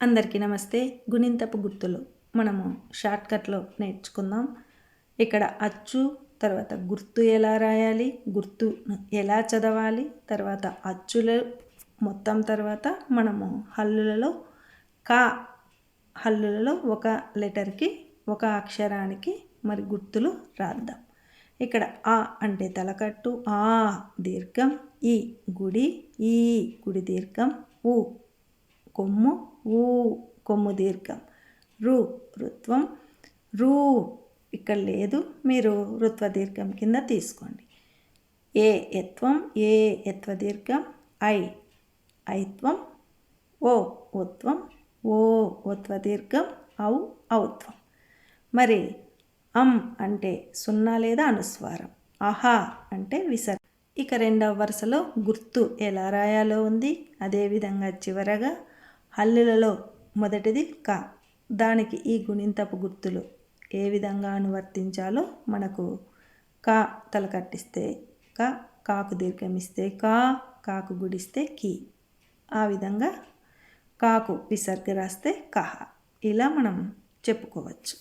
అందరికీ నమస్తే. గుణింతపు గుర్తులు. మనము షార్ట్కట్లో నేర్చుకుందాం. ఇక్కడ అచ్చు తర్వాత గుర్తు ఎలా రాయాలి గుర్తు ఎలా చదవాలి తర్వాత అచ్చులు మొత్తం తర్వాత మనము హల్లులలో కా హల్లులలో ఒక లెటర్కి ఒక అక్షరానికి మరి గుర్తులు రాద్దాం. ఇక్కడ ఆ అంటే తలకట్టు ఆ దీర్ఘం ఈ గుడి ఈ గుడి దీర్ఘం ఊ కొమ్ము ఊ కొమ్ము దీర్ఘం. రు రుత్వం రూ ఇక్కడ లేదు మీరు రుత్వ దీర్ఘం కింద తీసుకోండి. ఏ ఎత్వం ఏ ఎత్వ దీర్ఘం ఐ ఐత్వం ఓ ఉత్వం ఓ ఉత్వ దీర్ఘం ఔ ఔత్వం. మరి అం అంటే సున్నా లేదా అనుస్వారం? అహా అంటే విసర్. ఇక రెండవ వరుసలో గుర్తు ఎలా రాయాలో ఉంది. అదేవిధంగా చివరగా హల్లులలో మొదటిది క. దానికి ఈ గుణింతపు గుర్తులు ఏ విధంగా అనువర్తించాలో మనకు కా తలకట్టిస్తే క కాకు దీర్ఘమిస్తే కా కాకు గుడిస్తే కీ. ఆ విధంగా కాకు విసర్గ రాస్తే కహ. ఇలా మనం చెప్పుకోవచ్చు.